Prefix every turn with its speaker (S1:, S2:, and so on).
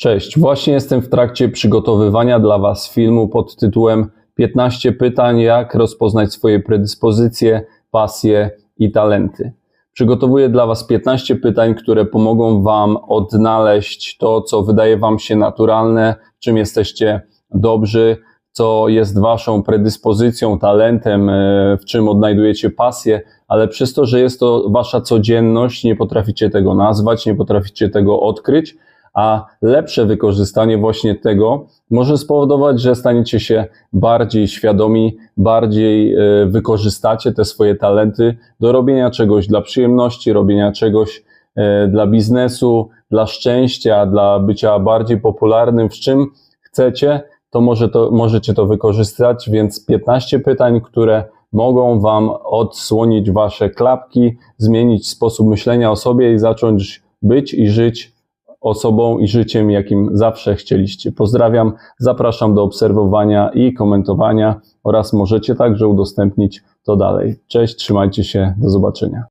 S1: Cześć, właśnie jestem w trakcie przygotowywania dla Was filmu pod tytułem 15 pytań, jak rozpoznać swoje predyspozycje, pasje i talenty. Przygotowuję dla Was 15 pytań, które pomogą Wam odnaleźć to, co wydaje Wam się naturalne, czym jesteście dobrzy, co jest Waszą predyspozycją, talentem, e, w czym odnajdujecie pasję, ale przez to, że jest to Wasza codzienność, nie potraficie tego nazwać, nie potraficie tego odkryć, a lepsze wykorzystanie właśnie tego może spowodować, że staniecie się bardziej świadomi, bardziej e, wykorzystacie te swoje talenty do robienia czegoś dla przyjemności, robienia czegoś e, dla biznesu, dla szczęścia, dla bycia bardziej popularnym, w czym chcecie, to, może to możecie to wykorzystać, więc 15 pytań, które mogą Wam odsłonić Wasze klapki, zmienić sposób myślenia o sobie i zacząć być i żyć osobą i życiem, jakim zawsze chcieliście. Pozdrawiam, zapraszam do obserwowania i komentowania oraz możecie także udostępnić to dalej. Cześć, trzymajcie się, do zobaczenia.